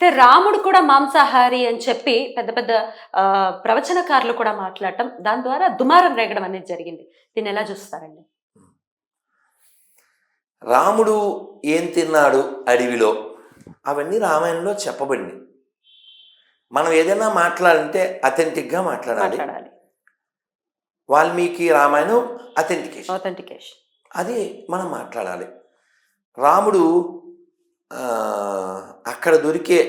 అయితే రాముడు కూడా మాంసాహారి అని చెప్పి పెద్ద పెద్ద ప్రవచనకారులు కూడా మాట్లాడటం దాని ద్వారా దుమారం రేగడం అనేది జరిగింది. దీన్ని ఎలా చూస్తారండి? రాముడు ఏం తిన్నాడు అడవిలో? అవన్నీ రామాయణంలో చెప్పబడింది మనం ఏదైనా మాట్లాడాలంటే అథెంటిక్గా మాట్లాడాలి. మాట్లాడాలి. వాల్మీకి రామాయణం అథెంటికేషన్ ఆథెంటికేషన్ అది మనం మాట్లాడాలి. రాముడు అక్కడ దొరికే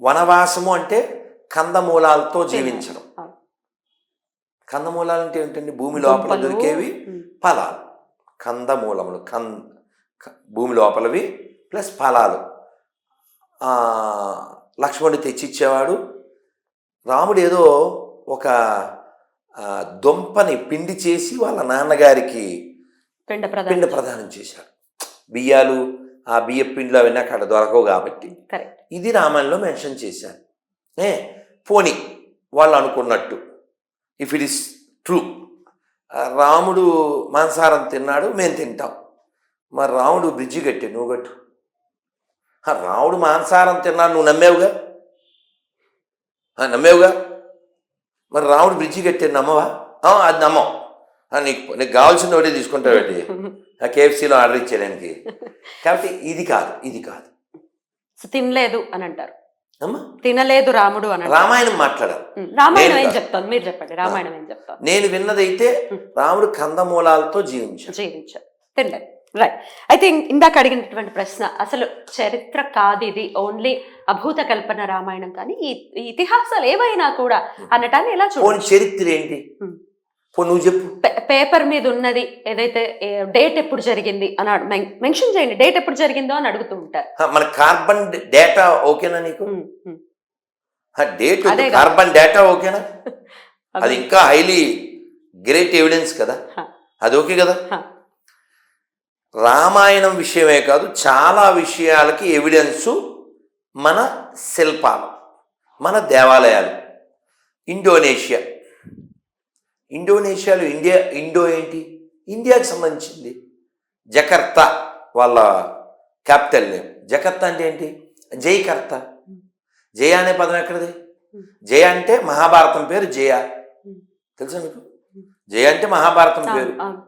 వనవాసము అంటే కందమూలాలతో జీవించడం. కందమూలాలు అంటే ఏంటండి? భూమి లోపల దొరికేవి ఫలాలు. కందమూలములు కం భూమి లోపలవి ప్లస్ ఫలాలు. లక్ష్మణుడు తెచ్చిచ్చేవాడు. రాముడు ఏదో ఒక దుంపని పిండి చేసి వాళ్ళ నాన్నగారికి పిండ ప్రదానం చేశాడు. బియ్యాలు ఆ బియ్య పిండిలు అవన్నీ అక్కడ దొరకవు కాబట్టి. ఇది రామాయణంలో మెన్షన్ చేశారు. ఏ? పోని వాళ్ళు అనుకున్నట్టు. ఇఫ్ ఇట్ ఇస్ ట్రూ రాముడు మాంసాహారం తిన్నాడు మేము తింటాం. మరి రాముడు బ్రిడ్జి కట్టే నువ్వు కట్టు. రాముడు మాంసాహారం తిన్నాడు నువ్వు నమ్మేవుగా? నమ్మేవుగా? మరి రాముడు బ్రిడ్జి కట్టే నమ్మవా? అది నమ్మం. నీకు నీకు కావాల్సిన ఒకటి తీసుకుంటావేంటి? ఆ కేఎఫ్సీలో ఆర్డర్ ఇచ్చేయడానికి కాబట్టి ఇది కాదు ఇది కాదు. తినలేదు అని అంటారు. తినలేదు రాముడు అని రామాయణం మాట్లాడాలి. ఉమ్, రామాయణం ఏం. చెప్తాను? మీరు చెప్పండి రామాయణం ఏం చెప్తాను? నేను విన్నదైతే రాముడు కందమూలాలతో జీవించారు తినలేదు రైట్ అయితే ఇందాక అడిగినటువంటి ప్రశ్న అసలు చరిత్ర కాదు ఇది ఓన్లీ అభూత కల్పన రామాయణం కానీ ఇతిహాసాలు ఏవైనా కూడా అనటాన్ని ఎలా చూడండి చరిత్ర ఏంటి? నువ్వు చెప్పు. పేపర్ మీద ఉన్నది ఏదైతే డేట్ ఎప్పుడు జరిగింది అని మెన్షన్ చేయండి. డేట్ ఎప్పుడు జరిగిందో అని అడుగుతూ ఉంటారు. మన కార్బన్ డేటా ఓకేనా నీకు. డేట్. కార్బన్ డేటా ఓకేనా? అది. ఇంకా హైలీ గ్రేట్ ఎవిడెన్స్ కదా. అది ఓకే కదా. రామాయణం విషయమే కాదు చాలా విషయాలకి ఎవిడెన్సు మన శిల్పాలు మన దేవాలయాలు. ఇండోనేషియా. ఇండోనేషియాలో ఇండియా ఇండో ఏంటి? ఇండియాకి సంబంధించింది. జకర్తా వాళ్ళ క్యాపిటల్ నేమ్. జకర్తా అంటే ఏంటి? జయకర్త. జయ అనే పదం ఎక్కడిది? జయ అంటే మహాభారతం పేరు జయ. తెలుసా మీకు? జయ అంటే మహాభారతం పేరు.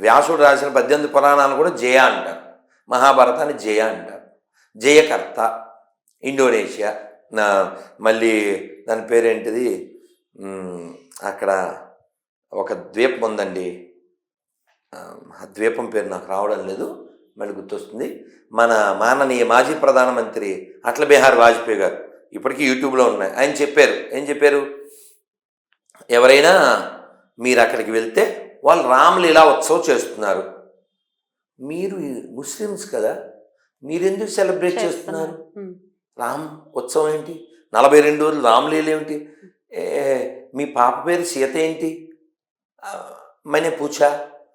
వ్యాసుడు రాసిన పద్దెనిమిది పురాణాలు కూడా జయ అంటారు. మహాభారతాన్ని జయ అంటారు. జయకర్త ఇండోనేషియా. నా మళ్ళీ దాని పేరేంటిది? అక్కడ ఒక ద్వీపం ఉందండి. ఆ, ద్వీపం పేరు నాకు రావడం లేదు మళ్ళీ గుర్తొస్తుంది. మన మాననీయ మాజీ ప్రధానమంత్రి అటల్ బిహారీ వాజ్పేయి గారు ఇప్పటికీ యూట్యూబ్లో ఉన్నాయి. ఆయన చెప్పారు ఏం చెప్పారు? ఎవరైనా మీరు అక్కడికి వెళ్తే వాళ్ళు రామలీలా ఉత్సవం చేస్తున్నారు. మీరు ముస్లిమ్స్ కదా మీరెందుకు సెలబ్రేట్ చేస్తున్నారు. రామ్ ఉత్సవం ఏంటి? నలభై రెండు రోజులు రామలీల ఏమిటి? మీ పాప పేరు సీత ఏంటి? మనే పూచ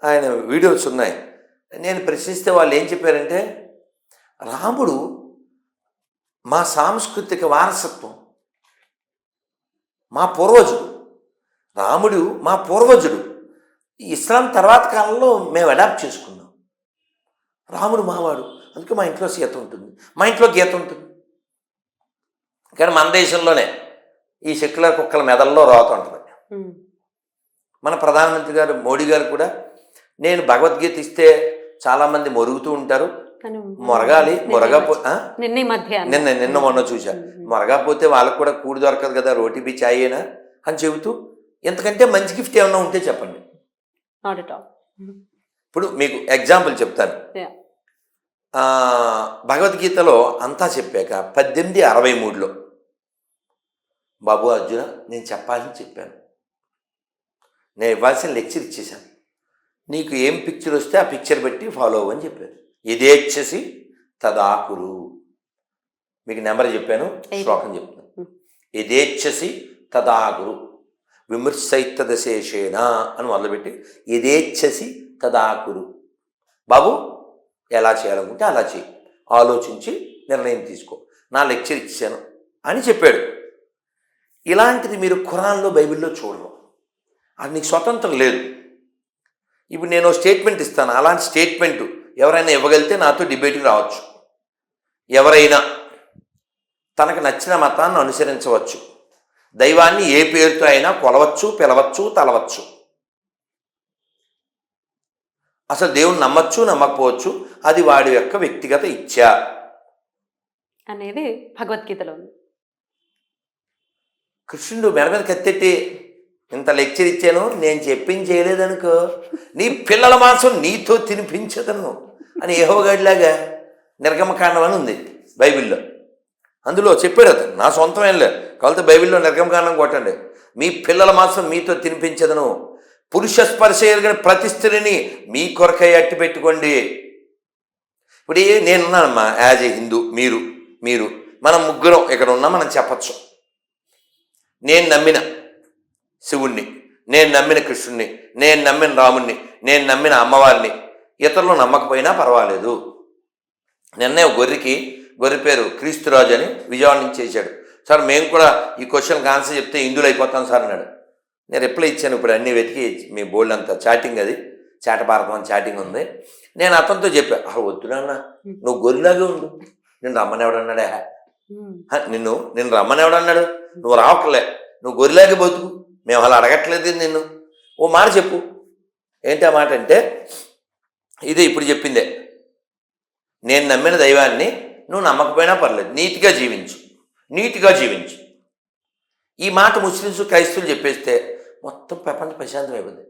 ఆయన వీడియోస్ ఉన్నాయి. నేను ప్రశ్నిస్తే వాళ్ళు ఏం చెప్పారంటే రాముడు మా సాంస్కృతిక వారసత్వం మా పూర్వజుడు రాముడు మా పూర్వజుడు ఇస్లాం తర్వాత కాలంలో మేము అడాప్ట్ చేసుకున్నాం. రాముడు మావాడు. అందుకే మా ఇంట్లో సీత ఉంటుంది. మా ఇంట్లో గీత ఉంటుంది. కానీ మన దేశంలోనే ఈ సెక్యులర్ కుక్కల మెదల్లో రోత ఉంటుంది. మన ప్రధానమంత్రి గారు మోడీ గారు కూడా నేను భగవద్గీత ఇస్తే చాలామంది మొరుగుతూ ఉంటారు మొరగాలి మొరగపో? నిన్న. నిన్న మొన్న చూశా ఉమ్. మొరగపోతే వాళ్ళకు కూడా కూడి దొరకదు కదా రోటీ బి చాయేనా అని చెబుతూ ఎంతకంటే మంచి గిఫ్ట్ ఏమన్నా ఉంటే చెప్పండి. ఇప్పుడు మీకు ఎగ్జాంపుల్ చెప్తాను భగవద్గీతలో అంతా చెప్పాక పద్దెనిమిది అరవై మూడులో బాబు అర్జున నేను చెప్పాలని చెప్పాను. నేను ఇవ్వాల్సిన లెక్చర్ ఇచ్చేశాను. నీకు ఏం పిక్చర్ వస్తే ఆ పిక్చర్ బట్టి ఫాలో అవ్వని చెప్పాను ఇదేచ్చేసి తదాకురు. మీకు నెంబర్ చెప్పాను. శ్లోకం చెప్తాను. ఇదేచ్ఛసి తదాగురు విమర్శైతదశేషేణ అని మొదలుపెట్టి ఇదేచ్ఛసి తదాకురు. బాబు ఎలా చేయాలనుకుంటే అలా చేయి ఆలోచించి నిర్ణయం తీసుకో. నా లెక్చర్ ఇచ్చాను అని చెప్పాడు. ఇలాంటిది మీరు ఖురాన్లో బైబిల్లో చూడరు. అది నీకు స్వతంత్రం లేదు. ఇప్పుడు నేను స్టేట్మెంట్ ఇస్తాను. అలాంటి స్టేట్మెంట్ ఎవరైనా ఇవ్వగలిగితే నాతో డిబేట్కి రావచ్చు. ఎవరైనా తనకు నచ్చిన మతాన్ని అనుసరించవచ్చు. దైవాన్ని ఏ పేరుతో అయినా కొలవచ్చు పిలవచ్చు తలవచ్చు. అసలు దేవుని నమ్మచ్చు నమ్మకపోవచ్చు అది వాడి యొక్క వ్యక్తిగత ఇచ్చ అనేది భగవద్గీతలో ఉంది. కృష్ణుడు మెడ మీద కత్తెట్టి ఇంత లెక్చర్ ఇచ్చాను నేను చెప్పింది చేయలేదనుకో నీ పిల్లల మాంసం నీతో తినిపించదను అని ఏహోగాడిలాగా నిర్గమకాండం అని ఉంది బైబిల్లో. అందులో చెప్పాడు అతను నా సొంతం ఏం లేదు కాబట్టి బైబిల్లో నిర్గమకాండం కొట్టండి. మీ పిల్లల మాంసం మీతో తినిపించదను. పురుష స్పర్శ ఎరిగిన ప్రతి స్త్రీని మీ కొరకై అట్టి పెట్టుకోండి. ఇప్పుడు నేనున్నానమ్మా యాజ్ ఏ హిందూ మీరు మీరు మనం ముగ్గురం ఇక్కడ ఉన్నా మనం చెప్పచ్చు. నేను నమ్మిన శివుణ్ణి నేను నమ్మిన కృష్ణుణ్ణి నేను నమ్మిన రాముణ్ణి నేను నమ్మిన అమ్మవారిని ఇతరులు నమ్మకపోయినా పర్వాలేదు. నిన్నే ఒక గొర్రెకి గొర్రె పేరు క్రీస్తురాజు అని విజయవాడ నుంచి చేశాడు. సార్ మేము కూడా ఈ క్వశ్చన్కి ఆన్సర్ చెప్తే హిందువులు అయిపోతాం సార్ అన్నాడు. నేను రిప్లై ఇచ్చాను ఇప్పుడు అన్నీ వెతికి మీ బోల్డ్ అంతా చాటింగ్ అది చాట భారతం అని చాటింగ్ ఉంది. నేను అతనితో చెప్పా అసలు వద్దు నాన్న నువ్వు గొర్రెలాగే ఉండు. నేను రమ్మని ఎవడన్నాడే? నిన్ను నిన్ను రమ్మని ఎవడన్నాడు? నువ్వు రావట్లే నువ్వు గొర్రెలాగే బతుకు. మేము అలా అడగట్లేదు నిన్ను. ఓ మాట చెప్పు. ఏంటి ఆ మాట అంటే ఇదే ఇప్పుడు చెప్పిందే. నేను నమ్మిన దైవాన్ని నువ్వు నమ్మకపోయినా పర్లేదు. నీతిగా జీవించు. నీతిగా జీవించు. ఈ మాట ముస్లిమ్స్ క్రైస్తవులు చెప్పేస్తే మొత్తం ప్రపంచ ప్రశాంతం అయిపోతుంది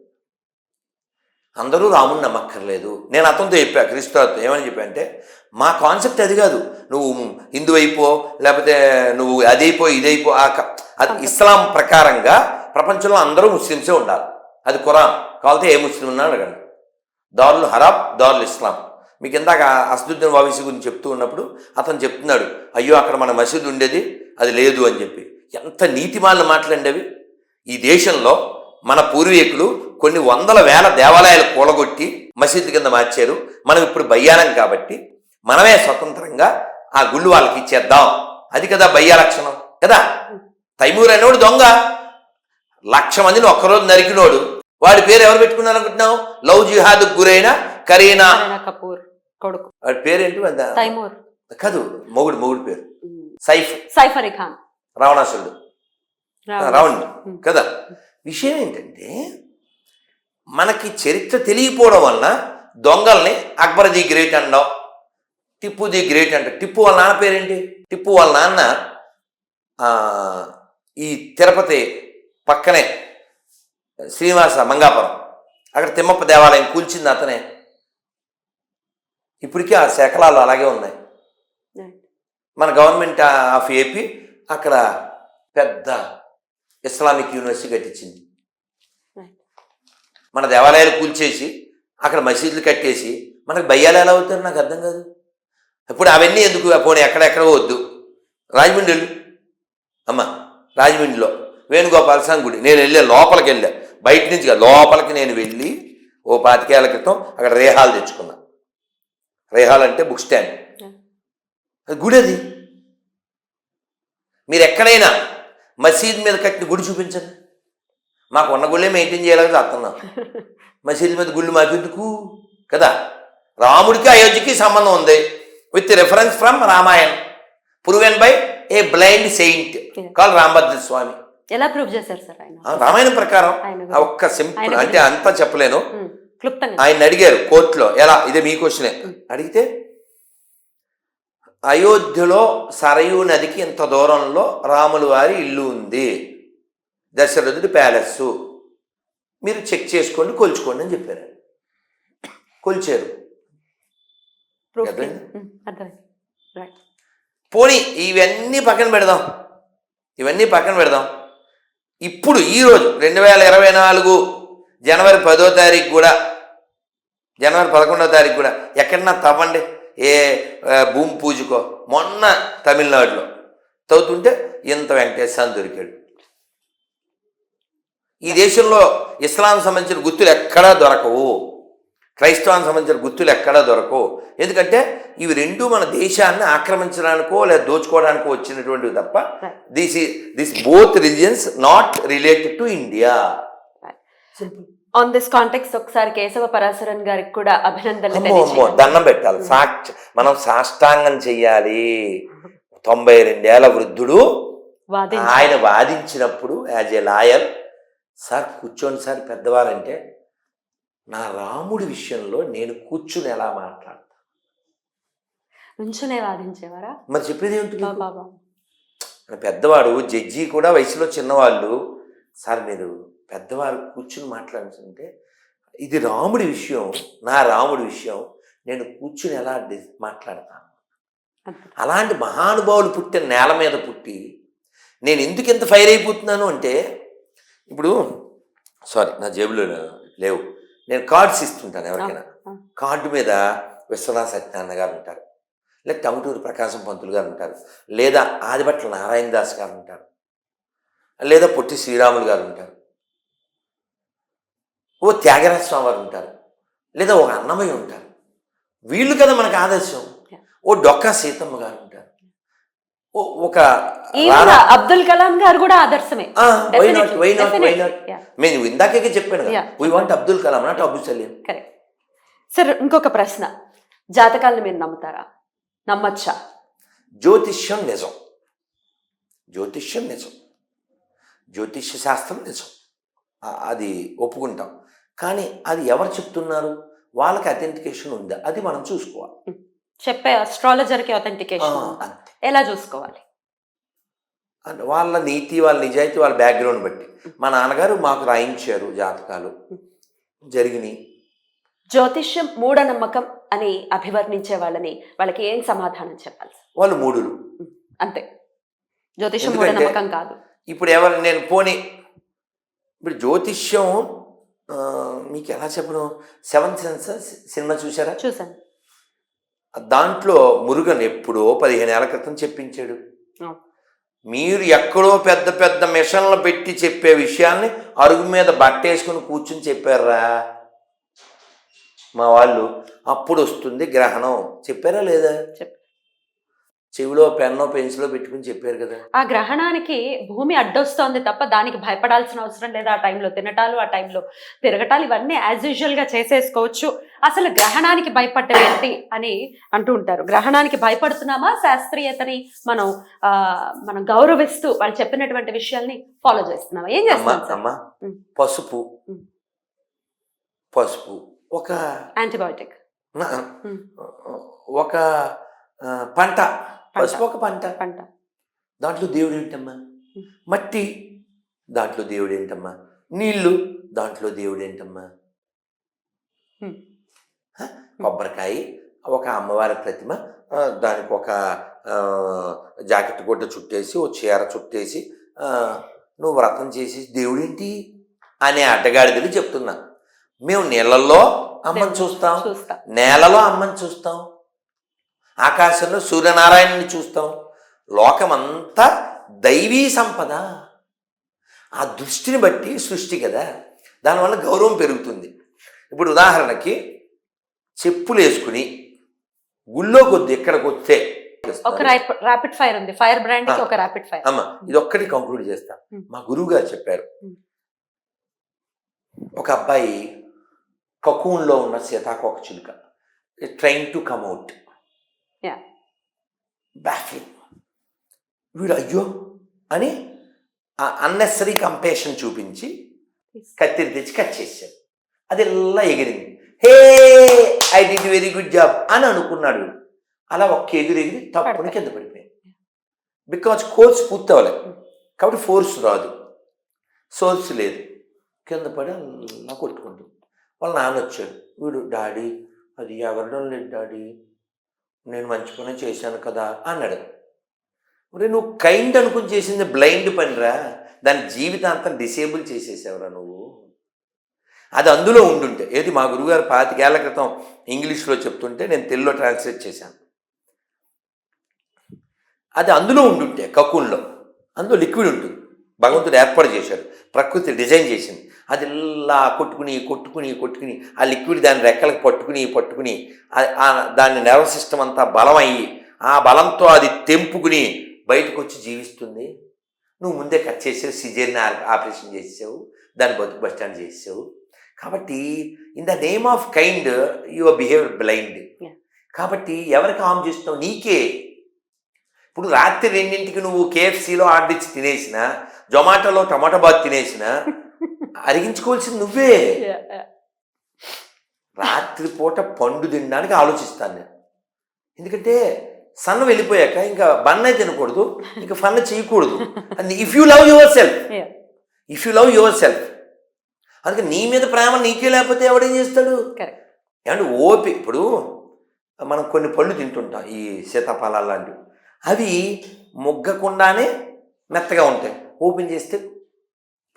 అందరూ రాముని నమ్మక్కర్లేదు. నేను అతనితో చెప్పా క్రీస్తుతో ఏమని చెప్పా అంటే మా కాన్సెప్ట్ అది కాదు. నువ్వు హిందూ అయిపో లేకపోతే నువ్వు అది అయిపో ఇది అయిపో ఆ క- అది ఇస్లాం ప్రకారంగా ప్రపంచంలో అందరూ ముస్లిమ్సే ఉండాలి. అది ఖురాన్. కావాలంటే ఏ ముస్లిం ఉన్నా అడగండి. దారుల్ హరాబ్ దారుల్ ఇస్లాం. మీకు ఇందాక అసదుద్దీన్ వావిసి గురించి చెప్తూ ఉన్నప్పుడు అతను చెప్తున్నాడు అయ్యో అక్కడ మన మసీదు ఉండేది అది లేదు అని చెప్పి. ఎంత నీతిమాలిన మాటలండేవి ఈ దేశంలో మన పూర్వీకులు కొన్ని వందల వేల దేవాలయాలు కూలగొట్టి మసీదు కింద మార్చారు. మనం ఇప్పుడు బయ్యానం కాబట్టి మనమే స్వతంత్రంగా ఆ గుళ్ళు వాళ్ళకి ఇచ్చేద్దాం. అది కదా బయ్యా లక్షణం. కదా? తైమూర్ అనేవాడు దొంగ. లక్ష మందిని ఒక్కరోజు నరికినోడు. వాడి పేరు ఎవరు పెట్టుకున్నారు అనుకుంటున్నావు లవ్ జిహాద్ గురైన కరీనా. కరీనా కపూర్ కొడుకు. వాడి పేరేంటి తైమూర్. కాదు మొగుడు మొగుడు పేరు. సైఫ్. సైఫ్ అలీ ఖాన్. రావణాసురుడు. రావణ్. రావణుడు. కదా? విషయం ఏంటంటే మనకి చరిత్ర తెలియకపోవడం వలన దొంగల్ని అక్బర్ ది గ్రేట్ అనడం టిప్పు ది గ్రేట్ అంట. టిప్పు వాళ్ళ నాన్న పేరేంటి? టిప్పు వాళ్ళ నాన్న ఈ తిరుపతి పక్కనే శ్రీనివాస మంగాపురం. అక్కడ తిమ్మప్ప దేవాలయం కూల్చింది అతనే. ఇప్పటికీ ఆ శకలాలు అలాగే ఉన్నాయి. మన గవర్నమెంట్ ఆఫ్ ఏపీ అక్కడ పెద్ద ఇస్లామిక్ యూనివర్సిటీ కట్టించింది. మన దేవాలయాలు కూల్చేసి అక్కడ మసీదులు కట్టేసి మనకు భయ్యాలు ఎలా అవుతారు నాకు అర్థం కాదు. ఇప్పుడు అవన్నీ ఎందుకు? పోనీ ఎక్కడెక్కడ వద్దు. రాజమండ్రి వెళ్ళు అమ్మ రాజమండ్రిలో. వేణుగోపాల స్వామి గుడి. నేను వెళ్ళా లోపలికి వెళ్ళా. బయట నుంచి కాదు, లోపలికి నేను వెళ్ళి ఓ పాతికేళ్ళ క్రితం అక్కడ రేహాలు తెచ్చుకున్నా. రేహాల్ అంటే బుక్ స్టాండ్. అది గుడి అది. మీరు ఎక్కడైనా మసీద్ మీద కట్టిన గుడి చూపించండి. మాకు ఉన్న గుళ్ళే మెయింటైన్ చేయాలని చేస్తున్నాం. మసీద్ మీద గుళ్ళు మాకెందుకు? కదా? రాముడికి అయోధ్యకి సంబంధం ఉంది. With reference from Ramayan proven by a blind saint call Rambhadra Swami ఎలా ప్రూవ్ చేశారు సార్ ఆయన? రామాయణం ప్రకారం ఒక్క సింపుల్ అంటే అంతా చెప్పలేను. ఆయన అడిగారు కోర్టులో ఎలా? ఇదే మీ క్వశ్చనే అడిగితే అయోధ్యలో సరయూ నదికి ఇంత దూరంలో రాముల వారి ఇల్లు ఉంది. దశరథుడి ప్యాలెస్ మీరు చెక్ చేసుకోండి కొలుచుకోండి అని చెప్పారు. కొలిచారు. పోనీ ఇవన్నీ పక్కన పెడదాం. ఇవన్నీ పక్కన పెడదాం. ఇప్పుడు ఈరోజు రెండు వేల ఇరవై నాలుగు జనవరి పదో తారీఖు కూడా జనవరి పదకొండో తారీఖు కూడా ఎక్కడన్నా తవ్వండి. ఏ భూమి పూజకో. మొన్న తమిళనాడులో తవ్వుతుంటే ఇంత వెంకటేశ్వర దొరికాడు. ఈ దేశంలో ఇస్లాం సంబంధించిన గుర్తులు ఎక్కడా దొరకవు క్రైస్తవానికి సంబంధించిన గుర్తులు ఎక్కడా దొరకవు ఎందుకంటే ఇవి రెండు మన దేశాన్ని ఆక్రమించడానికో లేదా దోచుకోవడానికో వచ్చినటువంటివి తప్ప. This this both religions not related to India on this context ఒకసారి కేశవ పరాశరన్ గారికి కూడా అభినందనలు. దండం పెట్టాలి సాక్ష మనం సాష్టాంగం చెయ్యాలి తొంభై రెండేళ్ళ వృద్ధుడు. ఆయన వాదించినప్పుడు యాజ్ ఏ లాయర్ సార్ కూర్చోండి సార్ పెద్దవారంటే నా రాముడి విషయంలో నేను కూర్చుని ఎలా మాట్లాడతా? నుంచునే వాదించేవారా మరి చెప్పేది ఏమిటి పెద్దవాడు జడ్జి కూడా వయసులో చిన్నవాళ్ళు. సార్ మీరు పెద్దవారు కూర్చుని మాట్లాడుతుంటే ఇది రాముడి విషయం నా రాముడి విషయం నేను కూర్చుని ఎలా మాట్లాడతాను అలాంటి మహానుభావులు పుట్టిన నేల మీద పుట్టి నేను ఎందుకు ఇంత ఫైర్ అయిపోతున్నాను? అంటే ఇప్పుడు సారీ నా జేబులో లేవు. నేను కార్డ్స్ ఇస్తుంటాను ఎవరికైనా. కార్డు మీద విశ్వనాథ సత్యనారాయణ గారు ఉంటారు. లేదా టంగుటూరు ప్రకాశం పంతులు గారు ఉంటారు. లేదా ఆదిభట్ల నారాయణ దాస్ గారు ఉంటారు. లేదా పొట్టి శ్రీరాములు గారు ఉంటారు. ఓ త్యాగరాజ స్వామి వారు ఉంటారు. లేదా ఒక అన్నమయ్య ఉంటారు. వీళ్ళు కదా మనకు ఆదర్శం. ఓ డొక్కా సీతమ్మ గారు ఉంటారు. ఒక అబ్దుల్ కలాం గారు కూడా ఆదర్శమే. నేను ఇందాకే చెప్పాను. We want Abdul Kalam not Abu Salem. Correct sir ఇంకొక ప్రశ్న. జాతకాలను మీరు నమ్ముతారా? నమ్మచ్చా? జ్యోతిష్యం నిజం. జ్యోతిష్యం నిజం. జ్యోతిష్య శాస్త్రం నిజం. అది ఒప్పుకుంటాం. కానీ అది ఎవరు చెప్తున్నారు? వాళ్ళకి అథెంటికేషన్ ఉందా? అది మనం చూసుకోవాలి. చెప్పే అస్ట్రాలజర్కి అథెంటికేషన్ అంతే. ఎలా చూసుకోవాలి? వాళ్ళ నీతి వాళ్ళ నిజాయితీ వాళ్ళ బ్యాక్గ్రౌండ్ బట్టి. మా నాన్నగారు మాకు రాయించారు జాతకాలు. జరిగినాయి. జ్యోతిష్యం మూఢనమ్మకం అని అభివర్ణించే వాళ్ళని వాళ్ళకి ఏం సమాధానం చెప్పాలి? వాళ్ళు మూడులు అంతే. జ్యోతిష్యం మూఢనమ్మకం కాదు. ఇప్పుడు ఎవరు నేను పోని ఇప్పుడు జ్యోతిష్యం మీకు ఎలా చెప్పను? సెవెంత్ సెన్సెస్ సినిమా చూసారా చూసాను దాంట్లో మురుగన్ ఎప్పుడో పదిహేను ఏళ్ళ క్రితం చెప్పించాడు. మీరు ఎక్కడో పెద్ద పెద్ద మిషన్లు పెట్టి చెప్పే విషయాల్ని అరుగు మీద బట్ట వేసుకుని కూర్చుని చెప్పారా మా వాళ్ళు అప్పుడు వస్తుంది గ్రహణం చెప్పారా లేదా. చెవిలో పెన్నో పెన్సిలో పెట్టుకుని చెప్పారు కదా. ఆ గ్రహణానికి భూమి అడ్డొస్తోంది తప్ప దానికి భయపడాల్సిన అవసరం లేదు ఆ టైంలో తినటాలు ఆ టైంలో తిరగటాలు ఇవన్నీ యాజ్ యూజువల్గా చేసేసుకోవచ్చు. అసలు గ్రహణానికి భయపడ్డం ఏంటి అని అంటూ ఉంటారు. గ్రహణానికి భయపడుతున్నామా? శాస్త్రీయతని మనం ఆ మనం గౌరవిస్తూ వాళ్ళు చెప్పినటువంటి విషయాల్ని ఫాలో చేస్తున్నామా? ఏం చేస్తున్నాం. పసుపు. పసుపు. ఒక యాంటీబయోటిక్ ఒక పంట. పసుపు ఒక పంట. పంట. దాంట్లో దేవుడు ఏంటమ్మా. మట్టి. దాంట్లో దేవుడు ఏంటమ్మా? నీళ్ళు దాంట్లో దేవుడు ఏంటమ్మా? కొబ్బరికాయ ఒక అమ్మవారి ప్రతిమ దానికి ఒక జాకెట్ గుడ్డ చుట్టేసి ఓ చీర చుట్టేసి నువ్వు వ్రతం చేసి దేవుడేంటి అనే అడ్డగాడిదలు చెప్తున్నా. మేము నీళ్ళల్లో అమ్మని చూస్తా. నేలలో అమ్మని చూస్తాం. ఆకాశంలో సూర్యనారాయణని చూస్తాం. లోకమంతా దైవీ సంపద. ఆ దృష్టిని బట్టి సృష్టి కదా. దానివల్ల గౌరవం పెరుగుతుంది. ఇప్పుడు ఉదాహరణకి చెప్పులు వేసుకుని గుళ్ళో కొద్ది ఎక్కడికి వస్తే ఒక ర్యాపిడ్ ఫైర్ ఉంది. Fire brand. ఒక ఫైర్ అమ్మ ఇది ఒక్కటి కంక్లూడ్ చేస్తా. మా గురువు గారు చెప్పారు. ఒక అబ్బాయి కకూన్లో ఉన్న సీతాకోక చిలుక. ట్రైన్ టు కమ్అట్ బ్యాఫింగ్ వీడు అయ్యో అని అన్నెసరీ కంపేషన్ చూపించి కత్తిరి తెచ్చి కట్ చేశాడు. అది ఇలా ఎగిరింది. Hey I did very good job అని అనుకున్నాడు. అలా ఒక్క ఎగిరి ఎగిరి తప్పుని. కింద పడిపోయింది బికాజ్ కోర్స్ పూర్తి అవ్వలేదు కాబట్టి ఫోర్స్ రాదు. సోర్స్ లేదు. కింద పడి అలా కొట్టుకుంటుంది. వాళ్ళ నాన్న వచ్చాడు. వీడు డాడీ అది ఎగరడం లేదు డాడీ. నేను మంచి పని చేశాను కదా అన్నాడు. మరి నువ్వు కైండ్ అనుకుని చేసింది బ్లైండ్ పనిరా. దాని జీవితాంతం డిసేబుల్ చేసేసావురా నువ్వు. అది అందులో ఉండుంటే ఏది మా గురువుగారు పాతికేళ్ళ క్రితం ఇంగ్లీష్లో చెప్తుంటే నేను తెలుగులో ట్రాన్స్లేట్ చేశాను. అది అందులో ఉండుంటే కక్కున్లో అందులో లిక్విడ్ ఉంటుంది. భగవంతుడు ఏర్పాటు చేశాడు. ప్రకృతి డిజైన్ చేసింది. అది ఇలా కొట్టుకుని కొట్టుకుని కొట్టుకుని ఆ లిక్విడ్ దాని రెక్కలకు పట్టుకుని పట్టుకుని దాని నర్వ్ సిస్టమ్ అంతా బలం అయ్యి ఆ బలంతో అది తెంపుకుని బయటకు వచ్చి జీవిస్తుంది. నువ్వు ముందే కట్ చేసావు సిజేరియన్ ఆపరేషన్ చేసావు దాన్ని బతుకు బస్ స్టాండ్ చేసావు కాబట్టి in the name of kind your behaviour blind. కాబట్టి ఎవరికి హామ్ చేస్తున్నావు? నీకే. ఇప్పుడు రాత్రి రెండింటికి నువ్వు కేఎఫ్సీలో ఆర్డర్ ఇచ్చి తినేసిన జొమాటోలో టమాటో బాత్ తినేసిన అరిగించుకోవాల్సింది నువ్వే. రాత్రిపూట పండు తినడానికి ఆలోచిస్తాను నేను ఎందుకంటే సన్న వెళ్ళిపోయాక ఇంకా బన్న తినకూడదు ఇంకా ఫన్ చేయకూడదు if you love yourself. If you love yourself అందుకే నీ మీద ప్రేమ నీకే లేకపోతే ఎవడేం చేస్తాడు. ఏమంటే ఓపి ఇప్పుడు మనం కొన్ని పళ్ళు తింటుంటాం ఈ సీతాఫలాలు లాంటివి అవి మొగ్గకుండానే మెత్తగా ఉంటాయి. ఓపెన్ చేస్తే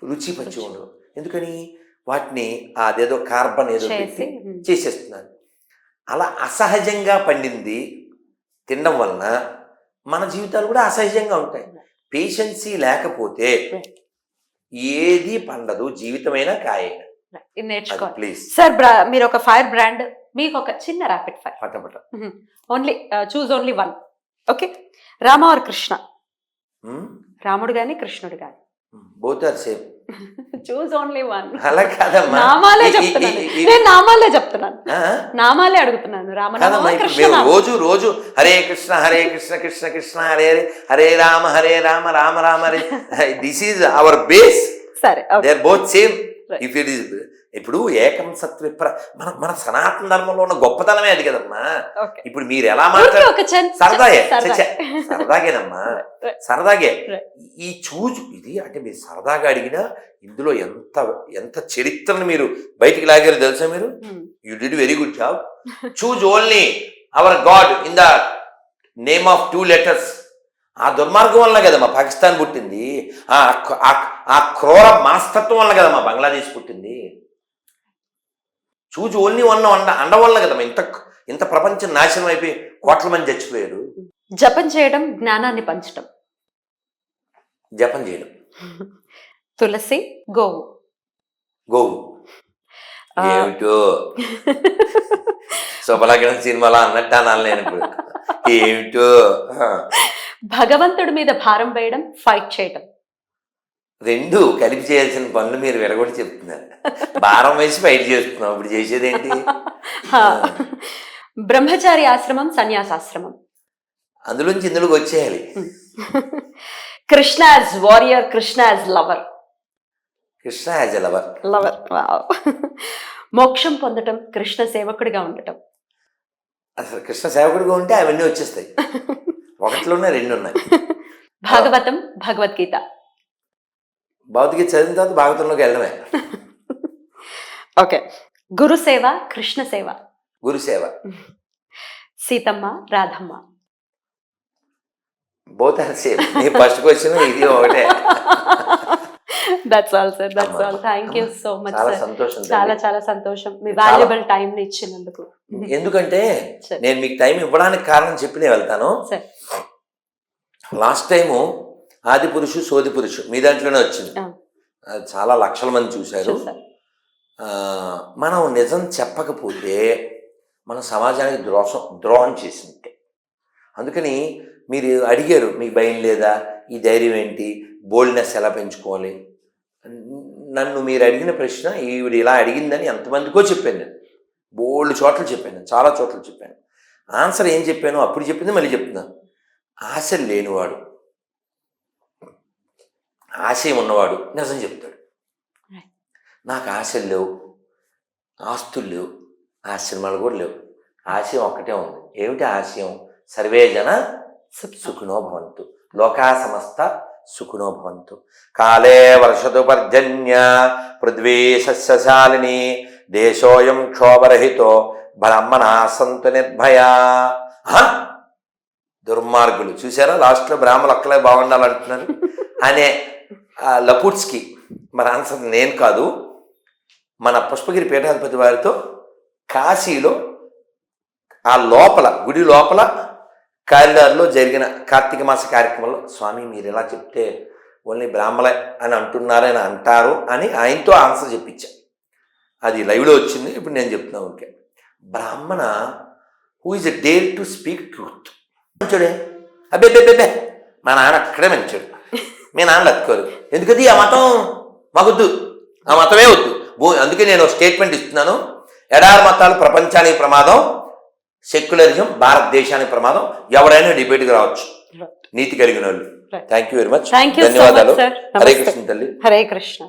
రుచి పచ్చి ఉండవు. ఎందుకని? వాటిని అదేదో కార్బన్ ఏదో చేసి పెట్టి. చేసేస్తున్నారు. అలా అసహజంగా పండింది తినడం వలన మన జీవితాలు కూడా అసహజంగా ఉంటాయి. పేషెన్సీ లేకపోతే ఏది పండదు జీవితమైనా కాయైనా? నేర్చుకోవాలి ప్లీజ్ సార్ మీరు ఒక ఫైర్ బ్రాండ్ మీకు ఒక చిన్న rapid fire only choose only one okay Rama or Krishna. రాముడు గాని కృష్ణుడు గాని. Both are same choose only one అలా కాదమ్మా. నామాలే చెప్తున్నాను. నేను నామాలే చెప్తున్నాను? నామాలే అడుగుతున్నాను. మేము రోజు రోజు Hare Krishna Hare Krishna Krishna Krishna Hare Hare Hare Rama Hare Rama Rama Rama Hare. This is our base సరే they are both same. If it is ఇప్పుడు ఏకం సత్విప్ర మన మన సనాతన ధర్మంలో ఉన్న గొప్పతనమే అది కదమ్మా. ఇప్పుడు మీరు ఎలా ఊరికే మాట్లాడు ఒక చిన్న సరదాగే. సరదాగేనమ్మా. సరదాగే. ఈ చూజు ఇది అంటే మీరు సరదాగా అడిగినా ఇందులో ఎంత ఎంత చరిత్రను మీరు బయటికి లాగారు తెలుసా మీరు. You did very good job choose only our god in the name of two letters ఆ దుర్మార్గం వల్ల కదమ్మా పాకిస్తాన్ పుట్టింది. ఆ క్రూర మనస్తత్వం వల్ల కదమ్మా బంగ్లాదేశ్ పుట్టింది. చూజ్ ఓన్లీ వన్ అండ అండ వల్ల కదమ్మా ఇంత ఇంత ప్రపంచం నాశనం అయిపోయి కోట్ల మంది చచ్చిపోయారు. జపం చేయడం జ్ఞానాన్ని పంచడం. జపం చేయడం. తులసి గోవు. గోవు. ఏమిటో? శుభలగ్నం సినిమాలో అన్నట్టు అనాలి నేను ఇప్పుడు. ఏమిటో. భగవంతుడి మీద భారం వేయడం ఫైట్ చేయడం రెండు కలిపి చేయాల్సిన పనులు మీరు విడగొట్టి చెప్తున్నారు. భారం వేసి బయట చేస్తున్నాం ఇప్పుడు చేసేది ఏంటి హా. బ్రహ్మచారి ఆశ్రమం సన్యాసాశ్రమం. అందులోంచి ఇందులోకి వచ్చేయాలి. Krishna as warrior Krishna as lover. Krishna as lover. Lover. మోక్షం పొందటం కృష్ణ సేవకుడిగా ఉండటం. అసలు కృష్ణ సేవకుడిగా ఉంటే అవన్నీ వచ్చేస్తాయి. ఒకటిలో ఉన్నాయి రెండు ఉన్నాయి భాగవతం భగవద్గీత. భౌతిక చదివిన తర్వాత భాగవతంలోకి వెళ్ళడమే. ఓకే. గురు సేవ కృష్ణ సేవ. గురు సేవ. Seethamma Radhamma. Both are same నీ ఫస్ట్ క్వశ్చన్ ఇది ఒకటే. That's all sir that's all thank you. So much చాలా సంతోషం చాలా. చాలా సంతోషం. మీ వాల్యుబుల్ టైం ని ఇచ్చినందుకు. ఎందుకంటే. నేను మీకు టైం ఇవ్వడానికి కారణం చెప్పినే వెళ్తాను. సరే. లాస్ట్ టైము ఆది పురుషు సోది పురుషు. మీ దాంట్లోనే వచ్చింది. చాలా లక్షల మంది చూశారు. మనం నిజం చెప్పకపోతే మన సమాజానికి ద్రోహం ద్రోహం చేసింది. అందుకని మీరు అడిగారు మీకు భయం లేదా? ఈ ధైర్యం ఏంటి? బోల్డ్నెస్ ఎలా పెంచుకోవాలి? నన్ను మీరు అడిగిన ప్రశ్న ఈవిడ ఇలా అడిగిందని ఎంతమందికో చెప్పాను నేను. బోల్డ్ చోట్ల చెప్పాను చాలా చోట్ల చెప్పాను. ఆన్సర్ ఏం చెప్పానో అప్పుడు చెప్పింది మళ్ళీ చెప్తున్నా. ఆశ లేనివాడు. ఆశయం ఉన్నవాడు నిజం చెప్తాడు. నాకు ఆశలు లేవు ఆస్తులు లేవు ఆశ్రమాలు కూడా లేవు. ఆశయం ఒక్కటే ఉంది. ఏమిటి ఆశయం? సర్వే జన సుఖ- సుఖినో భవంతు. లోకా సమస్త సుఖినో భవంతు. కాలే వర్షతు పర్జన్య పృథ్వీ సస్యశాలిని దేశోయం క్షోభరహితో బ్రాహ్మణ సంతు నిర్భయా? దుర్మార్గులు. చూసారా? లాస్ట్లో బ్రాహ్మణులు ఒక్కలే బాగుండాలంటున్నారు. అనే ఆ, లపుట్స్కి ఆన్సర్ నేను కాదు మన పుష్పగిరి పీఠాధిపతి వారితో కాశీలో ఆ లోపల గుడి లోపల కారిడార్లో జరిగిన కార్తీక మాస కార్యక్రమంలో స్వామి మీరు ఇలా చెప్తే ఓన్లీ బ్రాహ్మలే అని అంటున్నారని అంటారు అని ఆయనతో ఆన్సర్ చెప్పించా. అది లైవ్లో వచ్చింది ఇప్పుడు నేను చెప్తున్నా okay Brahmana who is a dare to speak truth మంచోడే? అబ్బే అబ్బే, మా నాన్న అక్కడే మంచాడు. మీ నాన్న అతుకోరు ఎందుకది? ఆ మతం మాకొద్దు. ఆ మతమే వద్దు. భూ అందుకే నేను స్టేట్మెంట్ ఇస్తున్నాను. ఎడారి మతాలు ప్రపంచానికి ప్రమాదం సెక్యులరిజం భారతదేశానికి ప్రమాదం. ఎవరైనా డిబేట్కి రావచ్చు. నీతి కలిగిన వాళ్ళు. థ్యాంక్ యూ వెరీ మచ్ ధన్యవాదాలు. హరే. కృష్ణ తల్లి. హరే కృష్ణ.